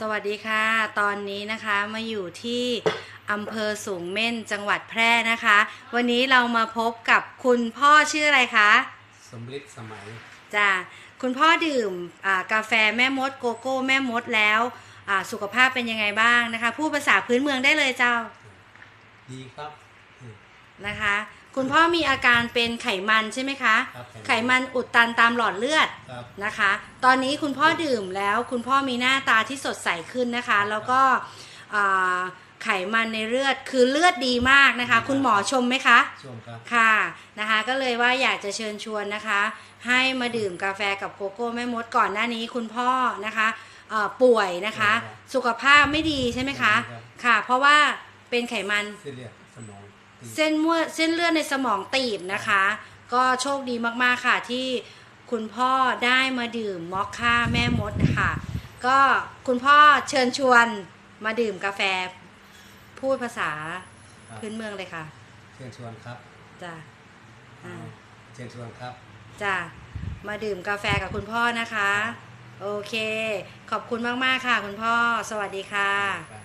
สวัสดีค่ะ ตอนนี้นะคะมาอยู่ที่อำเภอสูงเม่นจังหวัดแพร่นะคะ วันนี้เรามาพบกับคุณพ่อชื่ออะไรคะสมฤทธิ์สมัยจ้ะคุณพ่อดื่มอ่ากาแฟแม่มดโกโก้แม่มดแล้วอ่าสุขภาพเป็นยังไงบ้างนะคะ พูดภาษาพื้นเมืองได้เลยเจ้า ดีครับอืม นะคะ คุณพ่อมีอาการเป็นไขมันใช่ไหมคะ ครับไขมันอุดตันตามหลอดเลือดครับ นะคะ ตอนนี้คุณพ่อดื่มแล้วคุณพ่อมีหน้าตาที่สดใสขึ้นนะคะ แล้วก็อ่าไขมันในเลือดคือเลือดดีมากนะคะ คุณหมอชมไหมคะ ช่วงครับ ค่ะนะคะก็เลยว่าอยากจะเชิญชวนนะคะ ให้มาดื่มกาแฟกับโกโก้แม่มดก่อนหน้านี้คุณพ่อนะคะเอ่อป่วยนะคะสุขภาพไม่ดีใช่ไหมคะค่ะ เพราะว่าเป็นไขมันเส้นเลือดสมองตีบ เส้นมั่วเส้นเลือดในสมองตีบนะคะ ก็โชคดีมากๆค่ะที่คุณพ่อได้มาดื่มมอคค่าแม่มดนะคะก็คุณพ่อเชิญชวนมาดื่มกาแฟ พูดภาษาครับพื้นเมืองเลยค่ะเชิญชวนครับจ้ะอ่า เชิญชวนครับ จ้ะมาดื่มกาแฟกับคุณพ่อนะคะ โอเค ขอบคุณมาก ๆ ค่ะ คุณพ่อ สวัสดีค่ะ ครับ